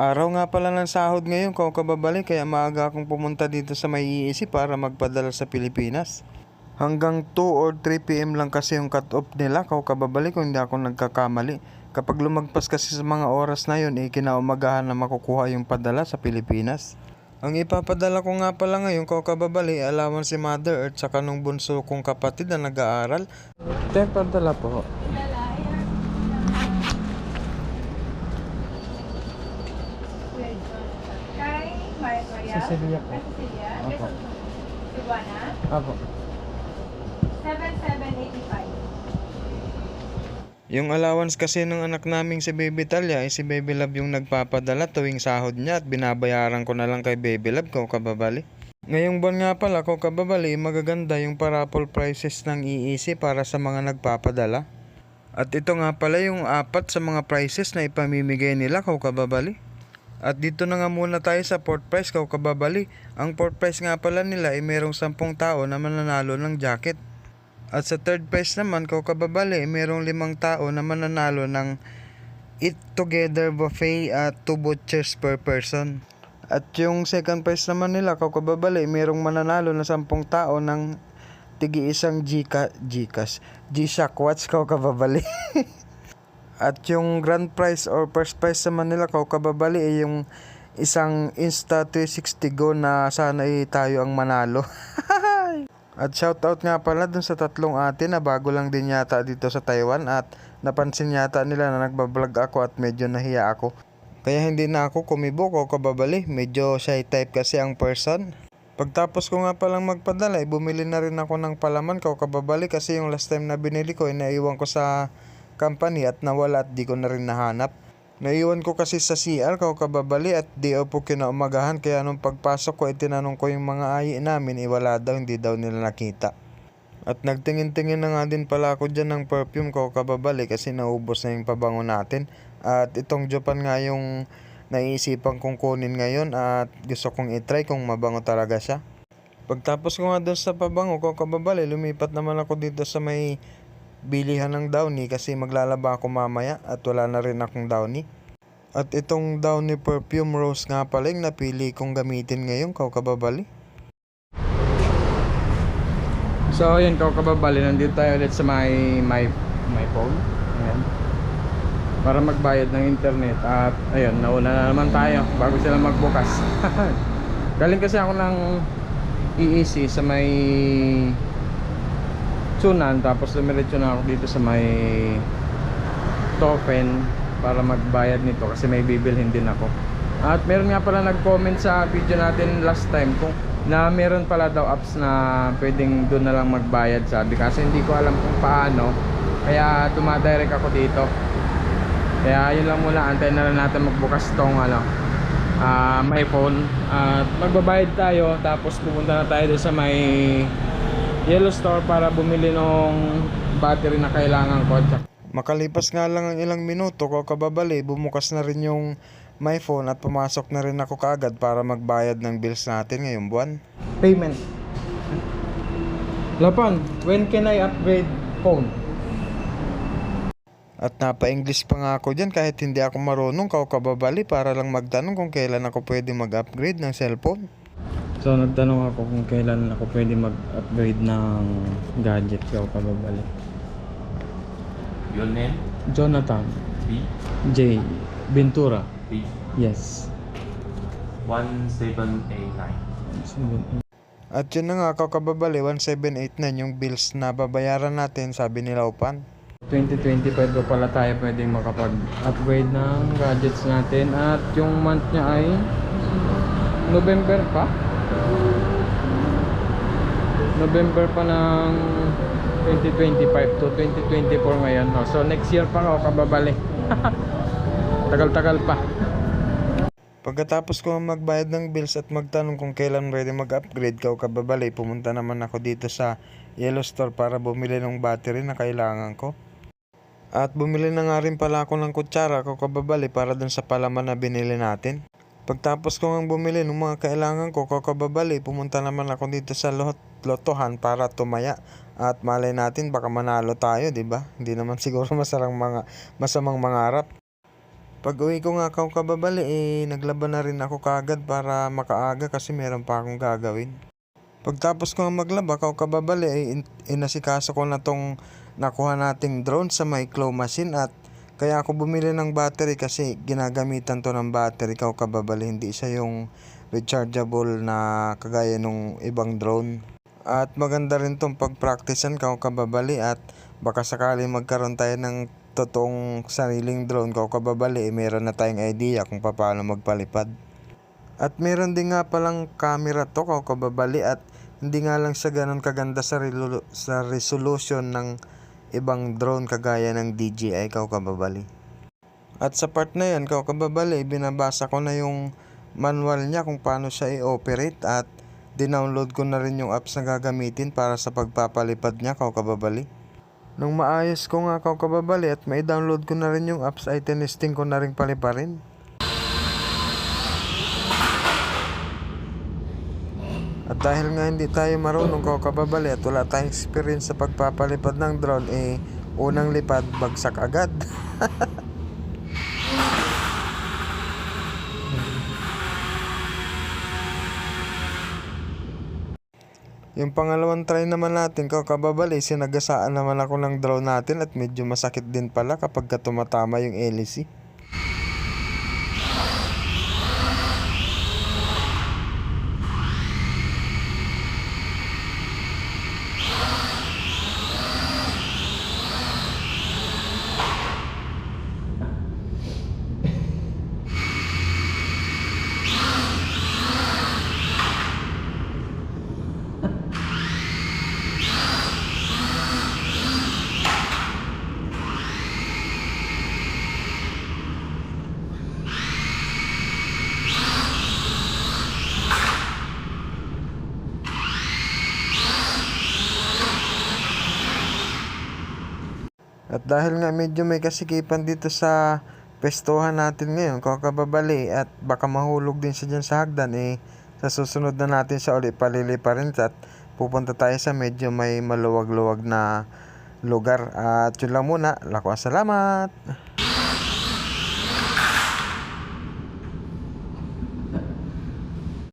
Araw nga pala ng sahod ngayon, kung kababalik, kaya maaga akong pumunta dito sa may iisip para magpadala sa Pilipinas. Hanggang 2 or 3 p.m. lang kasi yung cut-off nila, kung kababalik kung hindi ako nagkakamali. Kapag lumagpas kasi sa mga oras na yun, eh, kinaumagahan na makukuha yung padala sa Pilipinas. Ang ipapadala ko nga pala ngayon, kung kababali, alawan si Mother Earth sa kanong bunso kong kapatid na nag-aaral. Te, padala po. Kay Maria Maria. Cecilia po. Ah, Cecilia. Opo. Cebuana. Apo. 7785. Yung allowance kasi ng anak naming si Baby Talia ay si Baby Love yung nagpapadala tuwing sahod niya at binabayaran ko na lang kay Baby Love ko kababali. Ngayong buwan nga pala ko kababali magaganda yung parapol prices ng EEC para sa mga nagpapadala. At ito nga pala yung apat sa mga prices na ipamimigay nila kau kababali. At dito na nga muna tayo sa port price kau kababali. Ang port price nga pala nila ay merong 10 tao na mananalo ng jacket. At sa third prize naman, kung kababali, merong limang tao na mananalo ng Eat Together Buffet at 2 vouchers per person. At yung second prize naman nila, kung kababali, merong mananalo na 10 tao ng tigi isang Gca Gcash, G-Shock Watch kau kababali. at yung grand prize or first prize naman nila kau kababali ay yung isang Insta360 Go na sana ay tayo ang manalo. At shoutout nga pala dun sa tatlong ate na bago lang din yata dito sa Taiwan at napansin yata nila na nagbablog ako at medyo nahiya ako. Kaya hindi na ako kumibok o kababali, medyo shy type kasi ang person. Pagtapos ko nga palang magpadala, eh, bumili na rin ako ng palaman ko kababali kasi yung last time na binili ko, eh, naiwan ko sa company at nawala at di ko na rin nahanap. Naiwan ko kasi sa CR ko kababali at di ako kinaumagahan kaya nung pagpasok ko ay tinanong ko yung mga ayi namin iwala daw hindi daw nila nakita. At nagtingin-tingin na nga din pala ako dyan ng perfume ko kababali kasi naubos na yung pabango natin. At itong Japan nga yung naiisipan kong kunin ngayon at gusto kong itry kung mabango talaga siya. Pagtapos ko nga doon sa pabango ko kababali, lumipat naman ako dito sa may bilihan ng Downy kasi maglalaba ako mamaya at wala na rin akong Downy. At itong Downy Perfume Rose nga pala yung napili kong gamitin ngayon, kau kababali. So, yun, kau kababali, nandito tayo ulit sa my, my, my phone. Ayan. Para magbayad ng internet. At, ayun, nauna na naman tayo bago sila magbukas. Galing kasi ako ng EEC sa may Sunan. Tapos lumiretso na ako dito sa may Tofen para magbayad nito kasi may bibilhin din ako. At meron nga pala nag-comment sa video natin last time kung na meron pala daw apps na pwedeng doon na lang magbayad sabi kasi hindi ko alam kung paano kaya dumadirect ako dito kaya yun lang muna antayin na lang natin magbukas tong ano ah my phone at magbabayad tayo tapos pupunta na tayo doon sa may yellow store para bumili ng battery na kailangan ko Makalipas nga lang ang ilang minuto ko kababali, bumukas na rin yung my phone at pumasok na rin ako kaagad para magbayad ng bills natin ngayong buwan. payment Lapan, when can I upgrade phone? At napa-English pa nga ako dyan kahit hindi ako marunong kababali para lang magtanong kung kailan ako pwede mag-upgrade ng cellphone. So nagtanong ako kung kailan ako pwede mag-upgrade ng gadget ko kababalik. Your name? Jonathan B? J. Ventura. B? Yes. 1789. At yun na nga kau kababali, 1789 yung bills na babayaran natin sabi ni Laupan. 2025 pa pala tayo pwedeng makapag-upgrade ng gadgets natin at yung month niya ay November pa November pa ng 2025 to 2024 ngayon no? so next year pa ako kababalik tagal-tagal pa Pagkatapos ko magbayad ng bills at magtanong kung kailan pwede mag-upgrade kau kababali, pumunta naman ako dito sa Yellow Store para bumili ng battery na kailangan ko. At bumili na nga rin pala ako ng kutsara kau kababali para dun sa palaman na binili natin. Pagtapos ko nga bumili ng mga kailangan ko kau kababali, pumunta naman ako dito sa lot lotohan para tumaya. At malay natin baka manalo tayo, di ba? Hindi naman siguro masarang mga masamang mangarap. Pag uwi ko nga kao kababali eh naglaban na rin ako kagad para makaaga kasi meron pa akong gagawin. Pagtapos ko maglaba kao kababali in- inasikaso ko na tong nakuha nating drone sa may claw machine at kaya ako bumili ng battery kasi ginagamitan to ng battery kao kababali hindi siya yung rechargeable na kagaya nung ibang drone. At maganda rin tong pagpraktisan kao kababali at baka sakali magkaroon tayo ng totoong sariling drone kao kababali eh, meron na tayong idea kung paano magpalipad. At meron din nga palang camera to kao kababali at hindi nga lang siya ganun kaganda sa, sa resolution ng ibang drone kagaya ng DJI kao kababali. At sa part na yan kao kababali binabasa ko na yung manual niya kung paano siya i-operate at dinownload ko na rin yung apps na gagamitin para sa pagpapalipad niya kao kababali. Nung maayos ko nga kao kababali at may download ko na rin yung apps ay tinesting ko na rin paliparin. Dahil nga hindi tayo marunong kao kababali at wala tayong experience sa pagpapalipad ng drone eh unang lipad bagsak agad. Yung pangalawang try naman natin kao kababali sinagasaan naman ako ng drone natin at medyo masakit din pala kapag ka tumatama yung hélice. At dahil nga medyo may kasikipan dito sa pestuhan natin ngayon, kakababali at baka mahulog din siya dyan sa hagdan eh sa susunod na natin siya ulit palilipa rin at pupunta tayo sa medyo may maluwag-luwag na lugar. At yun lang muna. Lako, salamat!